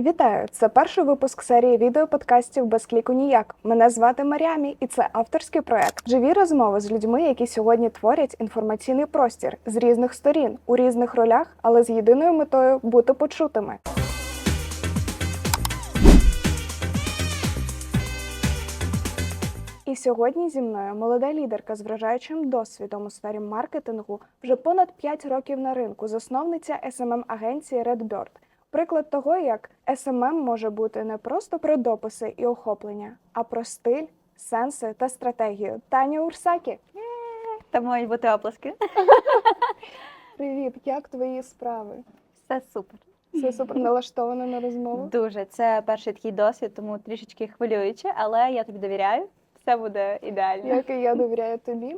Вітаю! Це перший випуск серії відеоподкастів без кліку ніяк. Мене звати Маріамі, і це авторський проект. Живі розмови з людьми, які сьогодні творять інформаційний простір з різних сторін, у різних ролях, але з єдиною метою бути почутими. І сьогодні зі мною молода лідерка з вражаючим досвідом у сфері маркетингу, вже понад 5 років на ринку, засновниця smm агенції Redbird. Приклад того, як SMM може бути не просто про дописи і охоплення, а про стиль, сенси та стратегію. Таня Урсакі. Та мають бути оплески. Привіт, як твої справи? Все супер. Все супер налаштовано на розмову. Дуже. Це перший такий досвід, тому трішечки хвилююче, але я тобі довіряю. Все буде ідеально. Як і я довіряю тобі.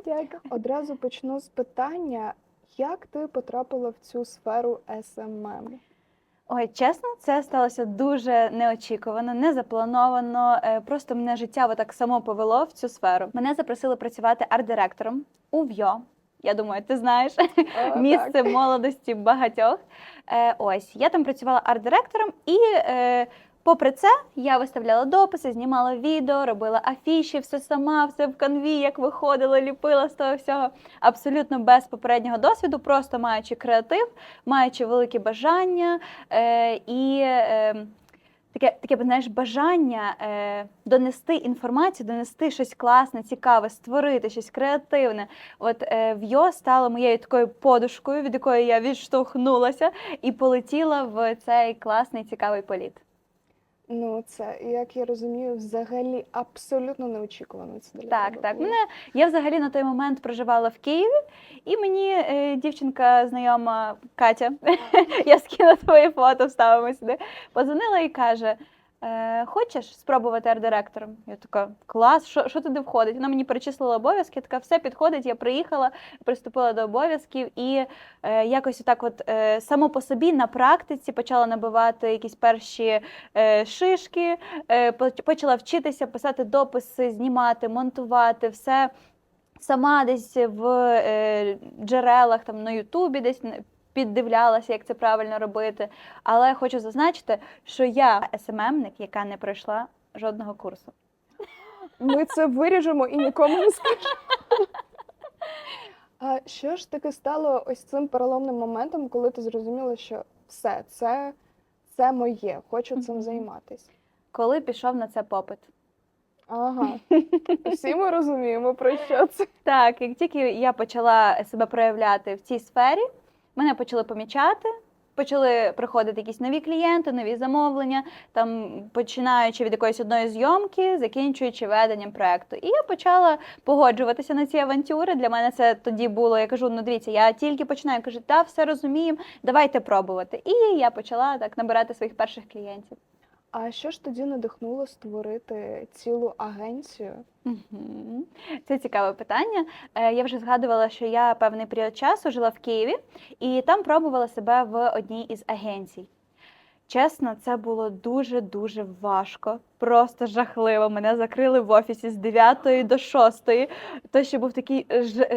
Одразу почну з питання, як ти потрапила в цю сферу SMM? Ой, чесно, це сталося дуже неочікувано, не заплановано. Е, Просто мене життя так само повело в цю сферу. Мене запросили працювати арт-директором у ВЙО. Я думаю, ти знаєш О, місце так. молодості багатьох. Е, ось я там працювала арт-директором, і е, попри це я виставляла дописи, знімала відео, робила афіші, все сама, все в канві, як виходила, ліпила з того всього. Абсолютно без попереднього досвіду, просто маючи креатив, маючи велике бажання е, і. Е, Таке, таке знаєш, бажання е, донести інформацію, донести щось класне, цікаве, створити щось креативне. От е, ВЙО стало моєю такою подушкою, від якої я відштовхнулася і полетіла в цей класний цікавий політ. Ну, це, як я розумію, взагалі абсолютно неочікувано. Це для Так, тебе так. було. Мене я взагалі на той момент проживала в Києві, і мені е, дівчинка знайома Катя, я скинула твоє фото, вставимо сюди. Позвонила і каже: е, Хочеш спробувати арт-директором? Я така, клас, що, туди входить? Вона мені перечислила обов'язки, така, все підходить. Я приїхала, приступила до обов'язків і е, якось отак, от е, само по собі на практиці почала набивати якісь перші е, шишки, е, почала вчитися писати дописи, знімати, монтувати все. Сама десь в е, джерелах там на Ютубі десь піддивлялася, як це правильно робити. Але хочу зазначити, що я СММник, яка не пройшла жодного курсу. Ми це виріжемо і нікому не скажемо. А що ж таки стало ось цим переломним моментом, коли ти зрозуміла, що все, це, це моє, хочу цим Мгм. займатися? Коли пішов на це попит. Ага. Всі ми розуміємо, про що це. Так, як тільки я почала себе проявляти в цій сфері, мене почали помічати. Почали приходити якісь нові клієнти, нові замовлення, там починаючи від якоїсь одної зйомки, закінчуючи веденням проекту. І я почала погоджуватися на ці авантюри. Для мене це тоді було. Я кажу: ну дивіться, я тільки починаю. Кажу, та все розуміємо, давайте пробувати. І я почала так набирати своїх перших клієнтів. А що ж тоді надихнуло створити цілу агенцію? Це цікаве питання. Е, Я вже згадувала, що я певний період часу жила в Києві і там пробувала себе в одній із агенцій. Чесно, це було дуже-дуже важко, просто жахливо. Мене закрили в офісі з 9 до 6. То ще був такий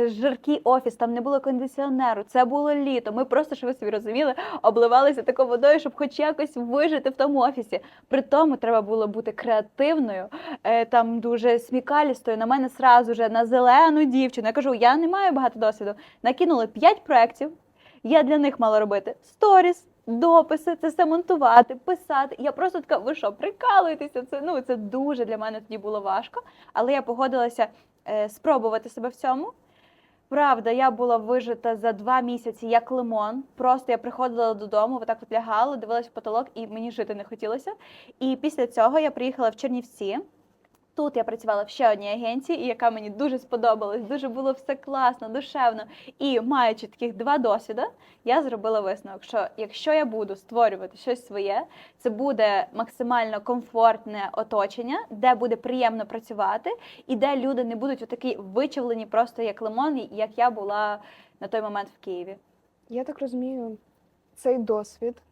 жаркий офіс, там не було кондиціонеру, це було літо. Ми просто, що ви собі розуміли, обливалися такою водою, щоб хоч якось вижити в тому офісі. При тому треба було бути креативною, е, там дуже смікалістою. На мене сразу же на зелену дівчину. Я кажу, я не маю багато досвіду. Накинули 5 проєктів. Я для них мала робити сторіс, дописи, це все монтувати, писати. Я просто така, ви що, прикалуєтеся? Це ну це дуже для мене тоді було важко. Але я погодилася е, спробувати себе в цьому. Правда, я була вижита за два місяці як лимон. Просто я приходила додому, отак от лягала, дивилась в потолок, і мені жити не хотілося. І після цього я приїхала в Чернівці. Тут я працювала в ще одній агенції, яка мені дуже сподобалась, дуже було все класно, душевно. І маючи таких два досвіди, я зробила висновок, що якщо я буду створювати щось своє, це буде максимально комфортне оточення, де буде приємно працювати, і де люди не будуть отакі вичавлені просто як лимон, як я була на той момент в Києві. Я так розумію, цей досвід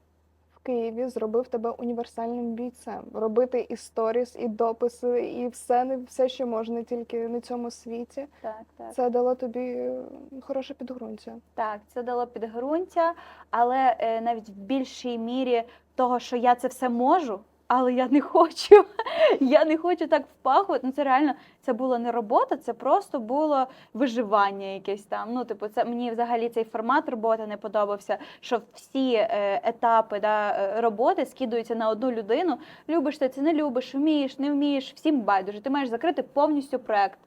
Києві зробив тебе універсальним бійцем. Робити і сторіс, і дописи, і все не все, що можна, тільки на цьому світі. Так, так. Це дало тобі е, хороше підґрунтя. Так, це дало підґрунтя, але е, навіть в більшій мірі того, що я це все можу, але я не хочу. Я не хочу так впахувати. Ну це реально це було не робота, це просто було виживання якесь там. Ну, типу, це мені взагалі цей формат роботи не подобався. Що всі е, етапи да, е, роботи скидуються на одну людину. Любиш ти це не любиш, вмієш, не вмієш, всім байдуже. Ти маєш закрити повністю проект.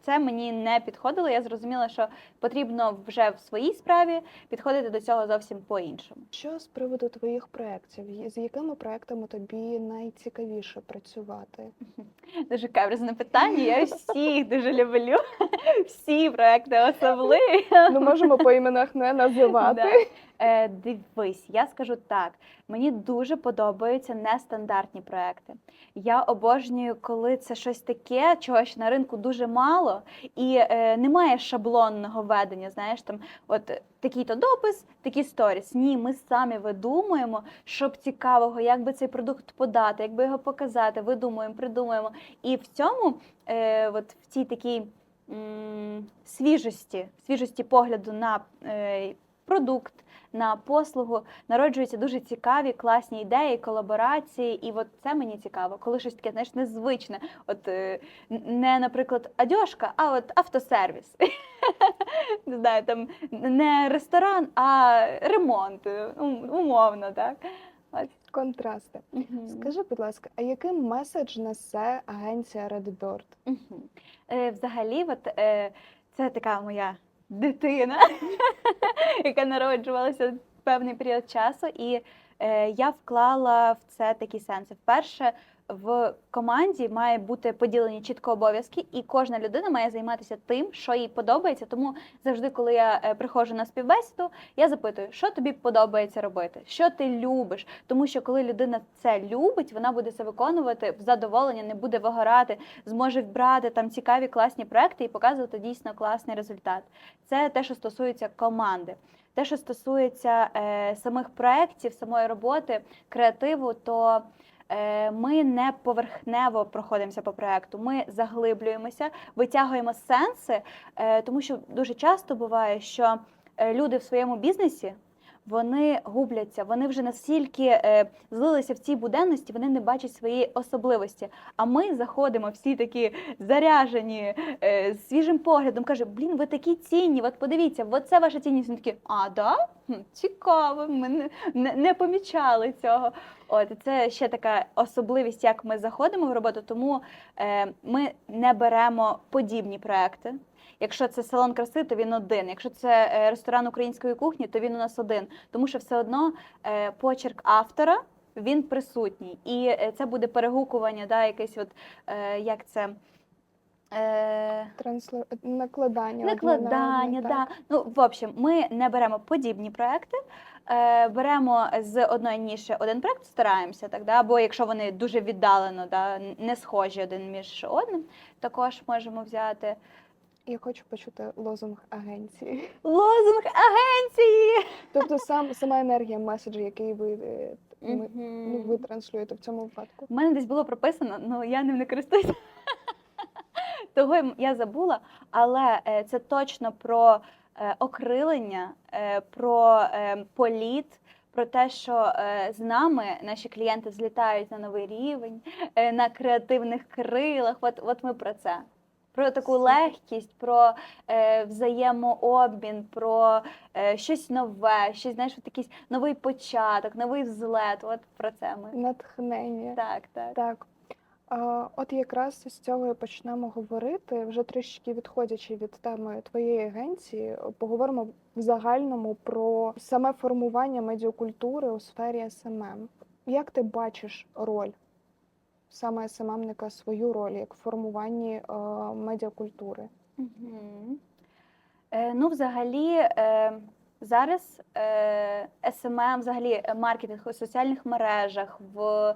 Це мені не підходило. Я зрозуміла, що потрібно вже в своїй справі підходити до цього зовсім по-іншому. Що з приводу твоїх проєктів? З якими проектами тобі найцікавіше працювати? Дуже каверзне питання. Я всіх дуже люблю. Всі проекти особливі. Ми можемо по іменах не називати. Е, дивись, я скажу так. Мені дуже подобаються нестандартні проекти. Я обожнюю, коли це щось таке, чогось на ринку дуже мало, і е, немає шаблонного ведення. Знаєш, там от такий-то допис, такі сторіс. Ні, ми самі видумуємо, щоб цікавого, як би цей продукт подати, як би його показати, видумуємо, придумуємо. І в цьому, е, от в цій такій м, свіжості, свіжості погляду на е, продукт, на послугу народжуються дуже цікаві, класні ідеї, колаборації. І от це мені цікаво, коли щось таке, знаєш, незвичне. От е, не, наприклад, одяжка, а от автосервіс. Не знаю, там не ресторан, а ремонт, умовно, так. Контрасти. Скажи, будь ласка, а який меседж несе агенція Redbird? Мгм. Е, Взагалі, от, е, це така моя дитина, яка народжувалася певний період часу, і е, я вклала в це такі сенси. Вперше в команді має бути поділені чітко обов'язки, і кожна людина має займатися тим, що їй подобається. Тому завжди, коли я е, приходжу на співбесіду, я запитую, що тобі подобається робити, що ти любиш. Тому що коли людина це любить, вона буде це виконувати в задоволення, не буде вигорати, зможе брати там цікаві класні проекти і показувати дійсно класний результат. Це те, що стосується команди. Те, що стосується е, самих проєктів, самої роботи, креативу, то ми не поверхнево проходимося по проекту. Ми заглиблюємося, витягуємо сенси, е, тому що дуже часто буває, що е, люди в своєму бізнесі. Вони губляться, вони вже настільки е, злилися в цій буденності, вони не бачать своєї особливості. А ми заходимо всі такі заряжені, е, свіжим поглядом. каже: блін, ви такі цінні, от подивіться, от це ваша цінність. Вони такі, а да? Цікаво, ми не, не, не помічали цього. От це ще така особливість, як ми заходимо в роботу, тому е, ми не беремо подібні проекти. Якщо це салон краси, то він один. Якщо це е, ресторан української кухні, то він у нас один. Тому що все одно е, почерк автора він присутній. І е, це буде перегукування, да, якесь от е, як це. Е, Накладання. Накладання, одне, да. Ну, в общем, ми не беремо подібні проекти, е, беремо з одної ніші один проект, стараємося, так, да? або якщо вони дуже віддалено, да, не схожі один між одним, також можемо взяти Я хочу почути лозунг агенції. лозунг агенції. Тобто сам сама енергія меседжу, який ви, е, ми- ну, ви транслюєте в цьому випадку. У мене десь було прописано, але я ним не користуюся. Того я забула, але е, це точно про окрилення, е, про е, політ, про те, що е, з нами наші клієнти злітають на новий рівень, е, на креативних крилах. От, от ми про це. Про таку Супер. легкість, про е, взаємообмін, про е, щось нове, щось знаєш, от якийсь новий початок, новий взлет. От про це ми. Натхнення. Так, так. Так. От якраз з цього і почнемо говорити, вже трішки відходячи від теми твоєї агенції, поговоримо в загальному про саме формування медіакультури у сфері СММ. Як ти бачиш роль саме СММника, свою роль як в формуванні е, медіакультури? Мгм. Е, ну, взагалі, е, зараз е, SMM, взагалі е, маркетинг у соціальних мережах, в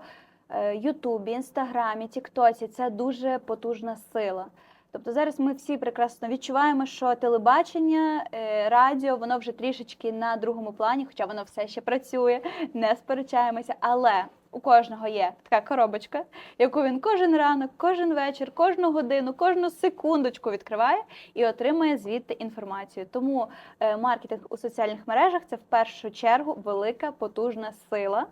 Ютубі, Інстаграмі, Тіктоці це дуже потужна сила. Тобто зараз ми всі прекрасно відчуваємо, що телебачення, е, радіо, воно вже трішечки на другому плані, хоча воно все ще працює, не сперечаємося. Але у кожного є така коробочка, яку він кожен ранок, кожен вечір, кожну годину, кожну секундочку відкриває і отримує звідти інформацію. Тому е, маркетинг у соціальних мережах це в першу чергу велика потужна сила.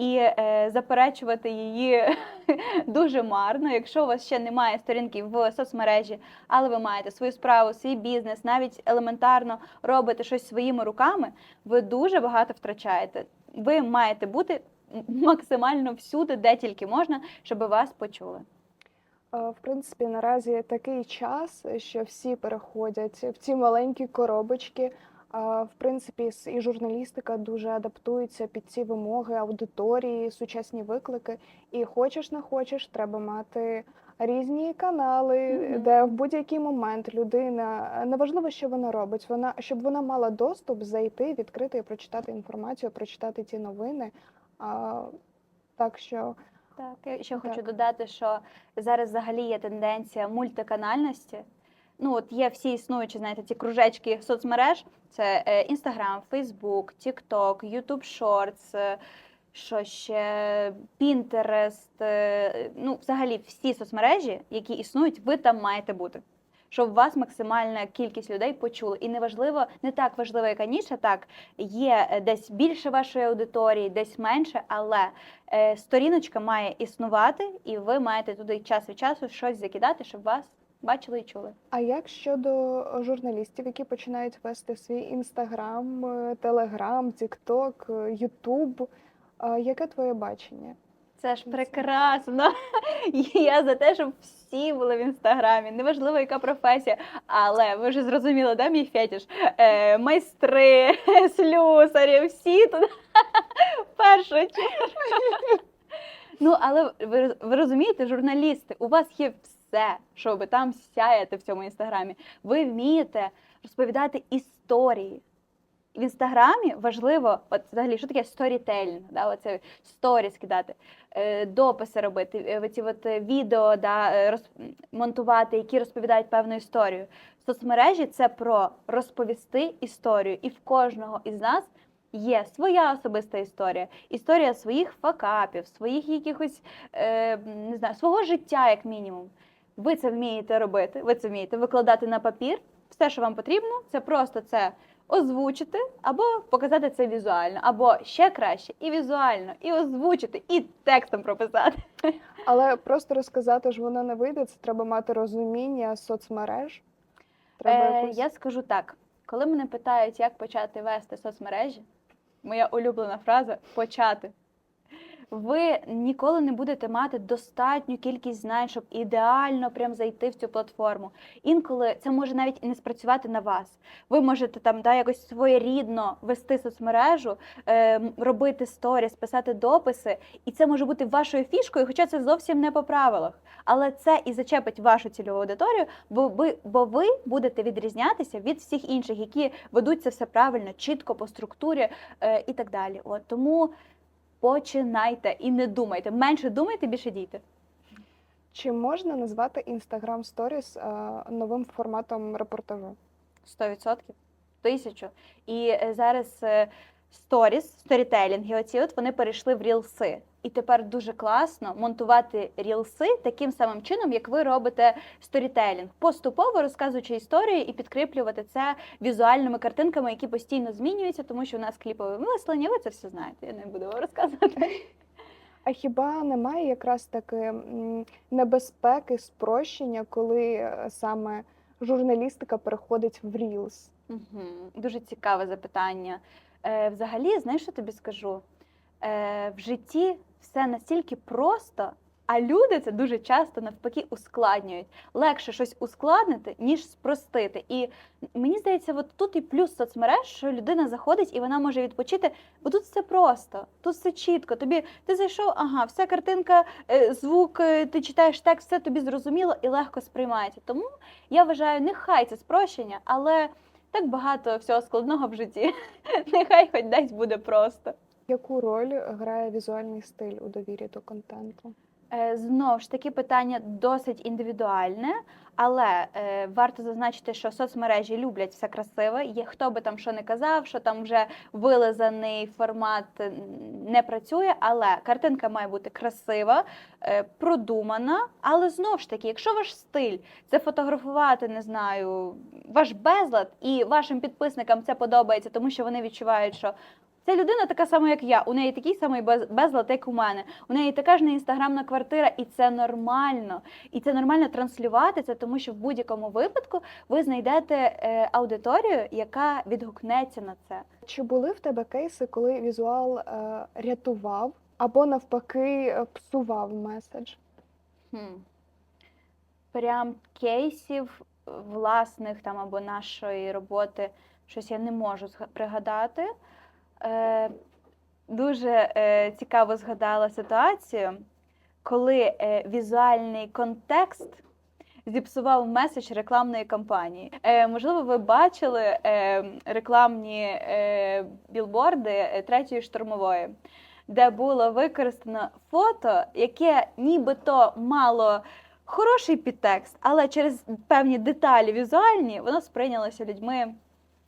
І е, заперечувати її дуже марно. Якщо у вас ще немає сторінки в соцмережі, але ви маєте свою справу, свій бізнес, навіть елементарно робите щось своїми руками, ви дуже багато втрачаєте. Ви маєте бути максимально всюди, де тільки можна, щоб вас почули. Е, В принципі, наразі такий час, що всі переходять в ці маленькі коробочки. В принципі, і журналістика дуже адаптується під ці вимоги аудиторії, сучасні виклики. І хочеш не хочеш, треба мати різні канали, Мгм. де в будь-який момент людина неважливо, що вона робить, вона щоб вона мала доступ зайти, відкрити і прочитати інформацію, прочитати ті новини. А, так що Так, я ще хочу додати, що зараз взагалі є тенденція мультиканальності. Ну, от є всі існуючі, знаєте, ці кружечки соцмереж: це Facebook, TikTok, YouTube Shorts, е, що ще е, ну, взагалі всі соцмережі, які існують, ви там маєте бути. Щоб вас максимальна кількість людей почули. І неважливо, не так важливо, яка ніша, так є е, десь більше вашої аудиторії, десь менше, але е, сторіночка має існувати, і ви маєте туди час від часу щось закидати, щоб вас бачили і чули. А як щодо журналістів, які починають вести свій інстаграм, телеграм, тікток, ютуб? Яке твоє бачення? Це ж прекрасно. Я за те, щоб всі були в інстаграмі. Неважливо, яка професія. Але ви вже зрозуміли, да, мій фетіш? Е, майстри, слюсарі, всі в першу чергу. Ну, але ви, ви розумієте, журналісти, у вас є все, що ви там сяєте в цьому інстаграмі. Ви вмієте розповідати історії. В інстаграмі важливо, от взагалі, що таке сторітелінг, да, оце сторіс кидати, е, дописи робити, е, оці от відео да, е, монтувати, які розповідають певну історію. Соцмережі це про розповісти історію, і в кожного із нас є своя особиста історія, історія своїх факапів, своїх якихось не знаю, свого життя, як мінімум. Ви це вмієте робити, ви це вмієте викладати на папір. Все, що вам потрібно, це просто це озвучити або показати це візуально, або ще краще і візуально, і озвучити, і текстом прописати. Але просто розказати ж воно не вийде. Це треба мати розуміння соцмереж. Треба Е, якось... я скажу так: коли мене питають, як почати вести соцмережі, моя улюблена фраза почати. Ви ніколи не будете мати достатню кількість знань, щоб ідеально прям зайти в цю платформу. Інколи це може навіть і не спрацювати на вас. Ви можете там да, якось своєрідно вести соцмережу, е, робити сторіс, писати дописи, і це може бути вашою фішкою, хоча це зовсім не по правилах. Але це і зачепить вашу цільову аудиторію, бо ви, бо ви будете відрізнятися від всіх інших, які ведуть це все правильно, чітко по структурі е, і так далі. От тому починайте і не думайте. Менше думайте, більше дійте. Чи можна назвати Instagram Stories е, новим форматом репортажу? 100%. Тисячу. І е, зараз сторіс, сторітелінги, оці от вони перейшли в рілси. І тепер дуже класно монтувати рілси таким самим чином, як ви робите сторітелінг, поступово розказуючи історії і підкріплювати це візуальними картинками, які постійно змінюються, тому що у нас кліпове мислення. Ви це все знаєте. Я не буду вам розказувати. А хіба немає якраз таки небезпеки, спрощення, коли е, саме журналістика переходить в Reels? Угу. Дуже цікаве запитання. Е, взагалі, знаєш, що тобі скажу? Е, в житті все настільки просто, а люди це дуже часто навпаки ускладнюють. Легше щось ускладнити, ніж спростити. І мені здається, от тут і плюс соцмереж, що людина заходить і вона може відпочити, бо тут все просто, тут все чітко. Тобі ти зайшов, ага, вся картинка, е, звук, ти читаєш текст, все тобі зрозуміло і легко сприймається. Тому я вважаю, нехай це спрощення, але так багато всього складного в житті. Нехай хоч десь буде просто. Яку роль грає візуальний стиль у довірі до контенту? Е, Знов ж таки питання досить індивідуальне, але е, варто зазначити, що соцмережі люблять все красиве. Є хто би там що не казав, що там вже вилизаний формат не працює. Але картинка має бути красива, е, продумана. Але знов ж таки, якщо ваш стиль це фотографувати, не знаю, ваш безлад, і вашим підписникам це подобається, тому що вони відчувають, що Ця людина така сама, як я. У неї такий самий без- безлад, як у мене. У неї така ж не інстаграмна квартира, і це нормально. І це нормально транслювати це, тому що в будь-якому випадку ви знайдете е, аудиторію, яка відгукнеться на це. Чи були в тебе кейси, коли візуал е, рятував або навпаки е, псував меседж? Хм. Прям кейсів власних там або нашої роботи щось я не можу пригадати. Е, дуже е, цікаво згадала ситуацію, коли е, візуальний контекст зіпсував меседж рекламної кампанії. Е, можливо, ви бачили е, рекламні е, білборди е, третьої штурмової, де було використано фото, яке нібито мало хороший підтекст, але через певні деталі візуальні воно сприйнялося людьми.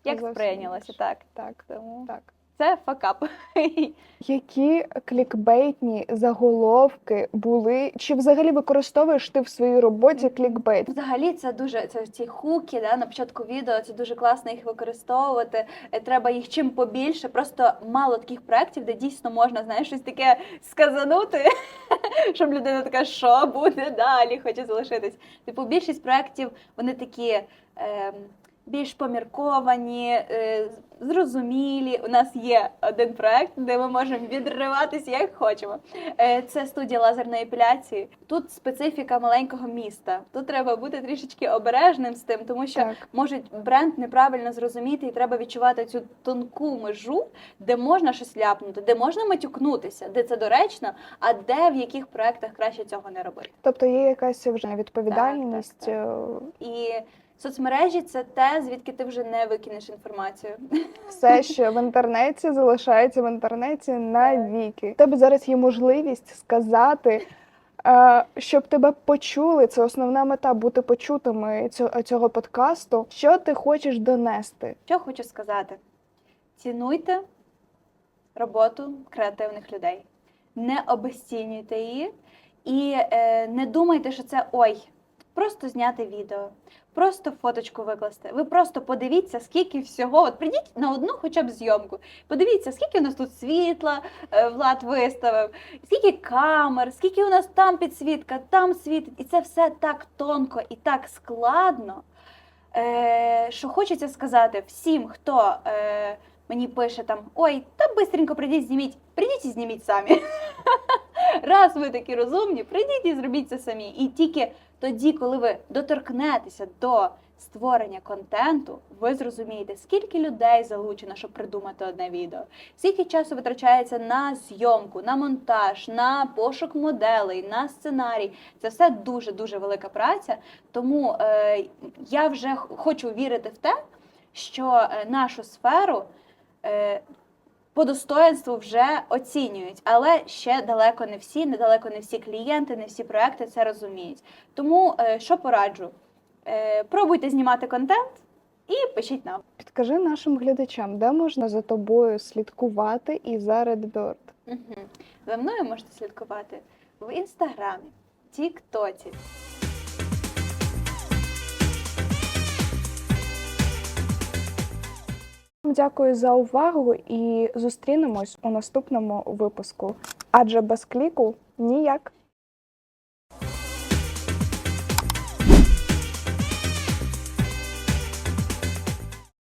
Як Зовсім сприйнялося, так. Так, Тому так. Це факап. Які клікбейтні заголовки були? Чи взагалі використовуєш ти в своїй роботі клікбейт? Взагалі, це дуже це ці хуки да, на початку відео. Це дуже класно їх використовувати. Е, Треба їх чим побільше. Просто мало таких проєктів, де дійсно можна знаєш, щось таке сказанути, щоб людина така, що буде далі, хоче залишитись. Типу, більшість проєктів вони такі. Е, більш помірковані, е, зрозумілі. У нас є один проект, де ми можемо відриватися як хочемо. Е, Це студія лазерної епіляції. Тут специфіка маленького міста. Тут треба бути трішечки обережним з тим, тому що Так. можуть бренд неправильно зрозуміти, і треба відчувати цю тонку межу, де можна щось ляпнути, де можна матюкнутися, де це доречно, а де в яких проектах краще цього не робити. Тобто є якась вже відповідальність. так. е, І соцмережі це те, звідки ти вже не викинеш інформацію. Все, що в інтернеті залишається в інтернеті навіки. У тебе зараз є можливість сказати, е, щоб тебе почули. Це основна мета бути почутими цього, подкасту. Що ти хочеш донести? Що хочу сказати: цінуйте роботу креативних людей, не обесцінюйте її і е, не думайте, що це ой, просто зняти відео, просто фоточку викласти. Ви просто подивіться, скільки всього. От прийдіть на одну хоча б зйомку. Подивіться, скільки у нас тут світла е, Влад виставив, скільки камер, скільки у нас там підсвітка, там світить. І це все так тонко і так складно. Е, що хочеться сказати всім, хто е, мені пише там ой, та бистренько прийдіть, зніміть, прийдіть і зніміть самі. Раз ви такі розумні, прийдіть і зробіть це самі. І тільки тоді, коли ви доторкнетеся до створення контенту, ви зрозумієте, скільки людей залучено, щоб придумати одне відео, скільки часу витрачається на зйомку, на монтаж, на пошук моделей, на сценарій. Це все дуже дуже велика праця. Тому е, я вже хочу вірити в те, що е, нашу сферу е, по достоинству вже оцінюють, але ще далеко не всі, недалеко не всі клієнти, не всі проекти це розуміють. Тому е, що пораджу? Е, пробуйте знімати контент і пишіть нам. Підкажи нашим глядачам, де можна за тобою слідкувати і за Redbird? Угу. За мною можете слідкувати в інстаграмі, тіктоці. Дякую за увагу і зустрінемось у наступному випуску. Адже без кліку ніяк.